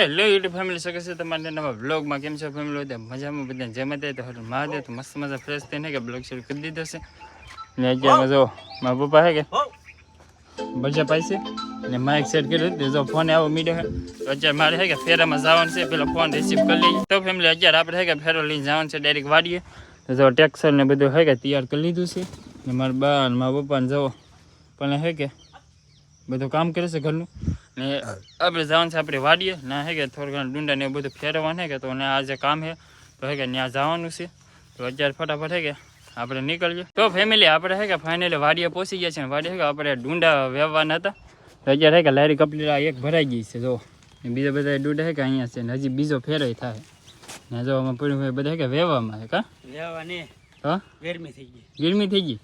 Hello YouTube family શકે છે તમારે નવા બ્લોગમાં કેમ છો ફેમિલી? બધા મજામાં, બધા જેમ હતા તો હરું મહાદેવ તો મસ્ત મજા ફ્રેશ થઈને કે બ્લોગ શરૂ કરી દીધો છે. ને અત્યારે જો મારા પપ્પા હે કે બજા પાસે ને માઇક સેટ કર્યું હતું, જો ફોન આવો મીડિયો તો અત્યારે મારે હે કે ફેરામાં જવાનું છે, પેલા ફોન રિસીવ કરી લઈએ. તો ફેમિલી, અત્યારે આપણે હે કે ફેરો લઈને જવાનું છે ડાયરેક્ટ વાડીએ. તો જો ટેક્સર ને બધું હે કે તૈયાર કરી લીધું છે. ને મારા બા ને મારા પપ્પાને જવો પણ હે કે બધું કામ કરે છે ઘરનું. ને આપણે જવાનું છે આપણે વાડીએ ના હે કે થોડું ઘણું ડુંડા ને એવું બધું ફેરવવાનું હે કે તો ને આજે કામ છે તો હે કે ત્યાં જવાનું છે તો અત્યારે ફટાફટ હે કે આપણે નીકળીએ તો ફેમિલી આપણે હે કે ફાઇનલી વાડીએ પહોંચી ગયા છે ને વાડીએ હે કે આપણે ડુંડા વેવવાના હતા તો અત્યારે હે કે લારી કપલી એક ભરાઈ ગઈ છે જો ને બીજા બધા ડુંડા હે કે અહીંયા છે ને હજી બીજો ફેરય થાય ને જો આમાં પડ્યું હોય બધા હે કે વેવામાં હે કા લેવા ને હા ગરમી થઈ ગઈ ગરમી થઈ ગઈ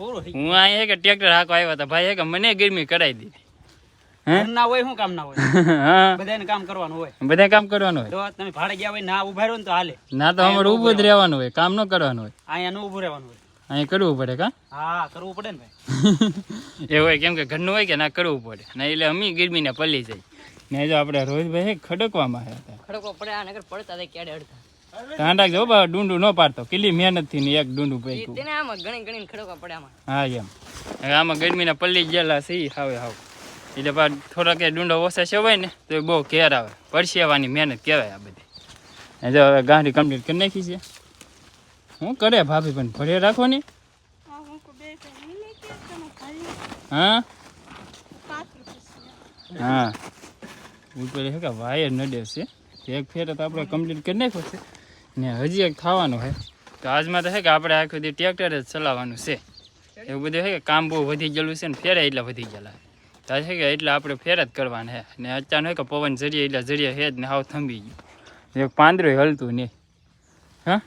પૂરું થઈ હું અહીંયા હે કે ટ્રેક્ટર હાંકવા આવ્યા હતા ભાઈ હે કે મને ગરમી કરાવી દીધી હે ગયું ના હોય શું કામ ના હોય? હા. બધાને કામ કરવાનું હોય. બધા કામ કરવાનું હોય? તો તમે ભાડે ગયા હોય ના ઊભા રહ્યો ને તો હાલે. ના તો અમારે ઊભું જ રહેવાનું હોય કામ ન કરવાનું હોય. અહીંયા નું ઉભું રહેવાનું હોય. અહીંયા કરવું પડે કા? હા કરવું પડે ને ભાઈ. એ હોય કેમ કે ઘરનું હોય કે ના કરવું પડે. ના એટલે અમી ગરમીને પલ્લી જાય ને જો આપણે રોહિતભાઈ ખડકવામાં આવ્યા હતા ખડકો પડે આ નગર પડતા હતા ક્યારે અડતા? ધ્યાન રાખજો બા ડુંડું ન પાડતો. કેટલી મહેનતથી ને એક ડુંડું પૈકું તેને આમાં ઘણી ઘણી ખડકો પડે આમાં. હા એમ. હવે આમાં ગરમીને પલ્લી ગયેલા છે હાવે હાવ. એટલે પણ થોડાક ડુંડો ઓછા સેવાય ને તો એ બહુ કેર આવે. પરસેવાની મહેનત કહેવાય આ બધી. જો હવે ગાંઠી કમ્પ્લીટ કરી નાખી છે. શું કરે ભાભી પણ ભરે રાખો ને હા હા? ઉપર છે કે વાયર નડે છે. એક ફેર તો આપણે કમ્પ્લીટ કરી નાખ્યો છે. ને હજી એક થવાનું છે. તો આજમાં તો છે કે આપણે આખી દી ટ્રેક્ટર જ ચલાવવાનું છે. એવું બધું છે કે કામ બહુ વધી ગયેલું છે ને ફેરે એટલા વધી ગયેલા તો છે કે એટલે આપણે ફેર જ કરવાના છે. ને અચાનક પવન જરીએ એટલે જરીએ હે જ ને હાવ થંભી ગયું. એક પાંદરું હલતું નહીં હા?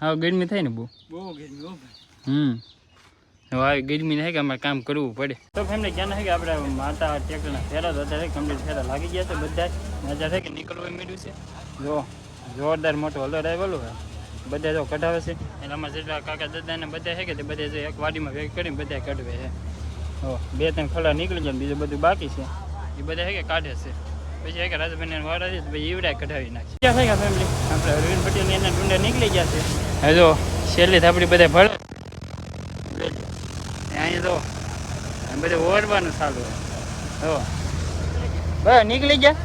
હા ગરમી થાય ને બહુ. બહુ ગરમી હમ. આવી ગરમી નહીં કે અમારે કામ કરવું પડે. તો એમને ક્યાં છે કે આપણે માતા ટ્રેક્ટરના ફેરા તો અત્યારે કમ્પ્લીટ ફેરા લાગી ગયા છે બધા નજર છે કે નીકળવું મળ્યું છે. જો જોરદાર મોટો હલર આવેલું હોય બધા જો કઢાવે છે. એટલે આમાં જેટલા કાકા દાદાને બધા છે કે તે બધા જો એક વાડીમાં ભેગ કરીને બધા કઢવે છે. હો બે ત્રણ ખડા નીકળી જાય ને બીજું બધું બાકી છે. એ બધા હે કે કાઢે છે? પછી હે કે રાજભાઈને વાળા છે પછી ઈવડા કઢાવી નાખે. ક્યાં થાય ફેમિલી આપણે અરવિંદ પટેલ એના ડુંડા નીકળી ગયા છે. જો છેલ્લી થાપડી બધા ભળે. અહીંયા તો બધું ઓરવાનું ચાલુ હો. બસ નીકળી ગયા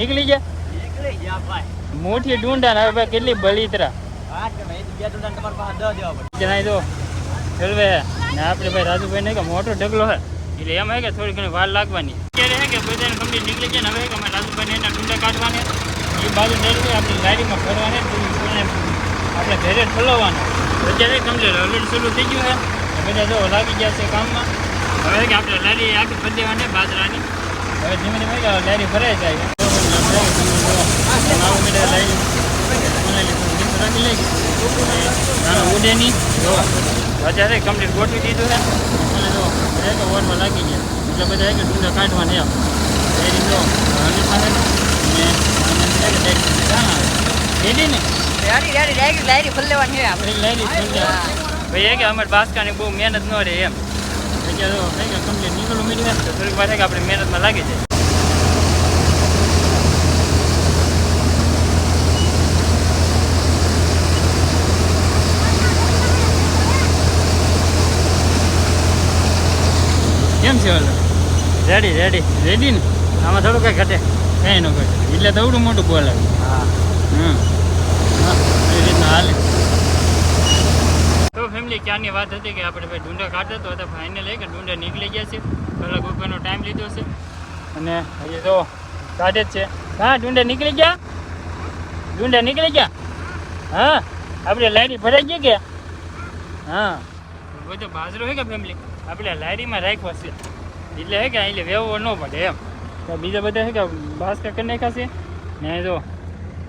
નીકળી ગયા નીકળી ગયા ભાઈ. મોટી ડુંડા ને હવે કેટલી બળીતરા. હા કે ભાઈ બે ડુંડા તમારે પાસે દસ દેવા પડે. જણાય તો ચલવે ને આપણે ભાઈ રાજુભાઈ ને કે મોટો ઢગલો હે. એટલે એમ હે કે થોડી ઘણી વાર લાગવાની. અત્યારે હે કે બધાને કંપની નીકળી જાય ને હવે કે અમારે રાજુભાઈ કાઢવાને. એ બાજુ જઈને આપણી ગાડીમાં ફરવાને આપણે ઘરે ઠલવવાનું અત્યારે કમ્પ્લીટ ઓલરેડી શરૂ થઈ ગયું છે બધા જો લાગી ગયા છે કામમાં. હવે કે આપણે લારી આખી ફરી દેવાની બાજરાની. હવે ધીમે ધીમે લારી ભરાઈ જાય. લારી રાખી લઈ નાનો ઉડે નહીં જો અત્યારે કમ્પ્લીટ ગોઠવી દીધું છે. અને જો એક ઓવરમાં લાગી ગયા એટલે બધા એક ડુંડા કાઢવાના એમ એ રીતે જો ને ક્યાં આવે રેડી ને ભાઈ એ કે અમારે બાસકાની બહુ મહેનત ન રહે એમ. થઈ કમ્પ્લીટ નીકળવું મીડિયું થોડીક વાર કે આપણે મહેનતમાં લાગી જાય. કેમ છે ઓલો? રેડી રેડી રેડી ને? આમાં થોડું કઈ ઘટે. કઈ ન ઘટે. એટલે થોડું મોટું બોલે. હા. હમ. હા, એ રીતના હાલે. તો ફેમિલી ક્યારની વાત હતી કે આપણે ભાઈ ડુંડા કાઢતા તો હતા ફાઇનલ કે ડુંડા નીકળી ગયા છે. કલાક ઉપરનો ટાઈમ લીધો છે. અને હજી તો કાઢે જ છે. હા ડુંડા નીકળી ગયા? ડુંડા નીકળી ગયા? હા આપણે લાઈટ ભરાઈ ગઈ કે? હા. બધો બાજરો હોય કે ફેમિલી આપણે લારીમાં રાખ્યો છે. એટલે હે કે એટલે વેવો ન પડે એમ. તો બીજા બધા છે કે બાસકા કરી નાખ્યા છે? ને જો,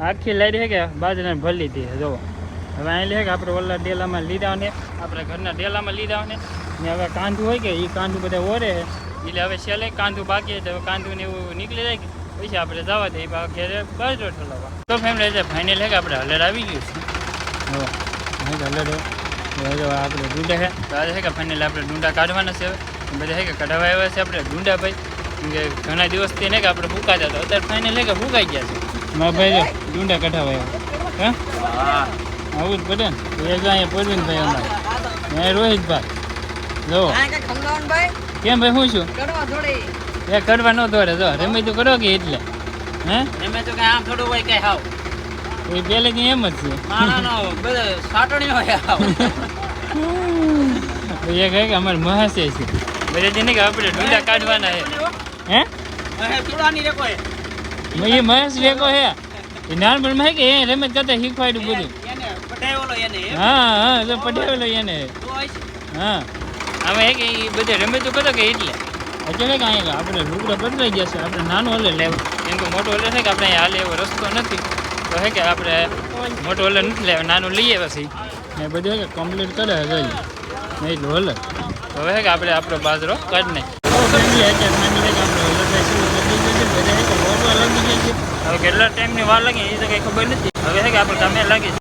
આખી લારી છે કે બાજરાને ભરી લીધી છે જો. હવે અહીં લે કે આપણે ઓલા ડેલામાં લીધા ને આપણે ઘરના ડેલામાં લીધા ને ને હવે કાંધું હોય કે એ કાંધું બધા ઓરે છે એટલે હવે છેલ્લે કાંધું બાકી છે તો હવે કાંધું ને એવું નીકળી જાય કે, પછી આપણે જવા દઈએ બાકી ઘેરે બાજરો ઠલવવા. તો ફેમિલી છે ફાઇનલ છે કે આપણે હલર આવી ગયું છે. જો અહીં હલર હવે આપણે ડુંડા છે. તો આજે છે કે ફાઇનલ આપણે ડુંડા કાઢવાના છે બધા છે કે કઢાવા આવ્યા છે આપણે ડુંડા ભાઈ. કે ઘણા દિવસથી ને કે આપણે ફૂકાતા હતા. અત્યારે ફાઇનલ કે ફૂકાઈ ગયા છે. મારા ભાઈ જો ડુંડા કઢાવા આવ્યા. હા? આવું જ પડે ને. એ જો અહીંયા પરવીનભાઈ અમારે. ને રોહિતભાઈ જો. કેમ ભાઈ હું છું? એ કરવા ન દોડે. જો રમી તો કરો કે એટલે. હે? રમે તો કઈ આમ થોડું હોય કઈ હાવ. એ પહેલેથી એમ જ છે. બધો એ કહે કે અમારે મહાશે છે. બધાથી નહીં કે આપણે ડુંડા કાઢવાના હે? હે કોઈ એ મહેશ લેકો હે એ નાનપણમાં હે કે એ રમત કરતા શીખવાડ્યું બધું. હા હા તો પટેલો એને. હા. આમાં હે કે એ બધે રમતો કરતો કે એટલે. અત્યારે કે આપણે લુગડા બદલાઈ ગયા છે. આપણે નાનો હલે લેવું. એમ કે મોટો હલે છે કે આપણે હાલે એવો રસ્તો નથી. તો હે કે આપણે મોટો હલે નથી લેવા નાનું લઈએ પછી. ને બધું કે કમ્પ્લીટ કરે હે નહીં તો હવે કે આપણે આપણો બાજરો કાઢ નહીં હવે કેટલા ટાઈમની વાર લાગે એ તો કંઈ ખબર નથી. હવે હે કે આપણે કામે લાગી.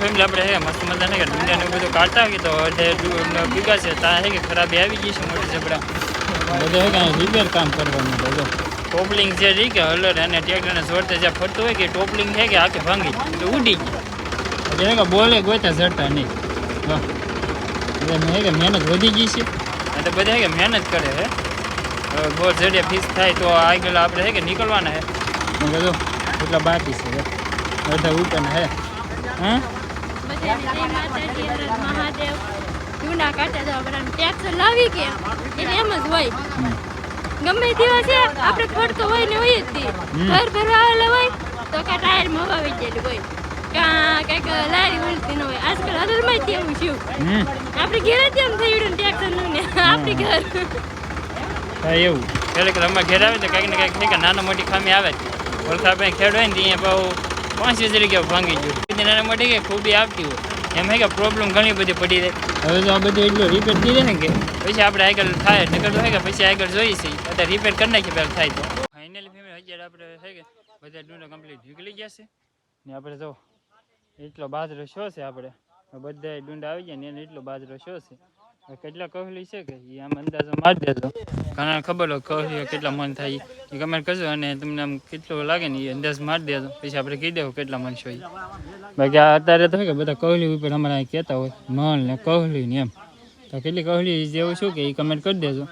ફેમિલી આપણે હે મસ્ત મજાને કે ડુંડિયાને એવું બધું કાઢતા હોય તો અડધે ભીગા છે ત્યાં હે કે ખરાબી આવી ગઈ છે મોટી જબડા બધે હે કે રિપેર કામ કરવાનું છે જો ટોપલિંગ જે રહી કે હલર અને ટ્રેક્ટરને જોડતે જ્યાં ફરતું હોય કે ટોપલિંગ છે કે આખે ભાંગી તો ઉડી ગઈ એટલે હે કે બોલે ગોતા ચડતા નહીં. હા એટલે હે કે મહેનત વધી ગઈ છે. અને તો બધા હે કે મહેનત કરે હે. હવે બોર જડે ફીસ થાય તો આગળ આપણે હે કે નીકળવાના હે. મેં કીધું એટલા બાકી છે હે. અડધા ઉપરના હે. હા? બધાને જય માતાજી હર હર મહાદેવ. જૂના કાંટા જવા બધાને ટેક્સ લાવી કે એટલે એમ જ હોય. ગમે છે આપણે ફરતો હોય ને હોય જ ઘર ભરવા આવેલા હોય તો કાં ટાયર મવાવી ગયેલું હોય. કાં કંઈક લારી ઉલતી ન હોય. આજકાલ અદરમાં જ એવું થયું આપણે ઘેર જ એમ થયું ટેક્સનું ને આપણી ઘર. એવું. ક્યારેક રમવા ઘેર આવે તો કંઈક ને કાંઈક નાના મોટી ખામી આવે ઓળખા ખેડ હોય ને ત્યાં બહુ પાંચ વીસ રૂપિયા ભાંગી ગયું. નાના માટે કે ખૂબી આવતી હોય. એમ કે પ્રોબ્લેમ ઘણી બધી પડી જાય હવે તો આ બધું એટલું રિપેર થઈ જાય ને કે, પછી આપણે આગળ થાય, નકર તો કે પછી આગળ જોઈએ છીએ અત્યારે રિપેર કરી નાખીએ પહેલાં થાય તો. ફાઇનલી ફેમિલી અત્યારે આપણે હે કે બધા ડૂનો કમ્પ્લીટ નીકળી ગયા છે. ને આપણે જો એટલો બાજરો શો છે આપણે? બધા ડુંડા આવી જાય ને એટલો બાજરો શો છે. કેટલા કહલી છે કે એ આમ અંદાજો મારી દેજો. ઘણા ખબર હોય કહલી કેટલા મન થાય એ કમેન્ટ કરજો અને તમને આમ કેટલો લાગે ને એ અંદાજ મારી દેજો. પછી આપણે કહી દેવું કેટલા મન છો બાકી અત્યારે તો કે બધા કહલી ઉપર અમારે કહેતા હોય મન ને કોહલી ને એમ. તો કેટલી કહલી જેવું શું કે એ કમેન્ટ કરી દેજો.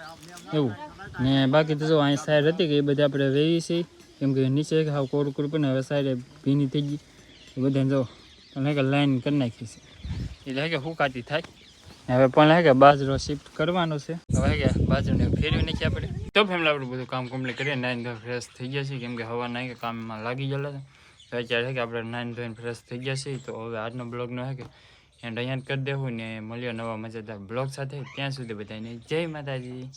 એવું. ને બાકી તો જો અહીં સાઈડ હતી કે એ બધી આપણે વેવી છે. કેમ કે નીચે હાવ કોરું કોરું પણ હવે સાઈડ ભીની થઈ ગઈ. બધાને જો લાઈન કરી નાખી છે. એટલે કે હુકાતી થાય? હવે પણ હે કે બાજરો શિફ્ટ કરવાનો છે. હવે કે બાજરોને ફેરવી નાખી આપણે. તો ફેમિલી આપણે બધું કામ કમ્પ્લીટ કરીએ, નાઈન ધોઈ ફ્રેશ થઈ ગયા છે. કેમ કે હવા નાઈ કે કામમાં લાગી ગયેલા છે. તો અત્યારે છે કે આપણે નાઈન ધોઈને ફ્રેશ થઈ ગયા છીએ તો હવે આજનો બ્લોગનો હે કે એન્ડ અહીંયા કરી દેવું ને મળ્યો નવા મજેદાર બ્લોગ સાથે. ત્યાં સુધી બધાને જય માતાજી.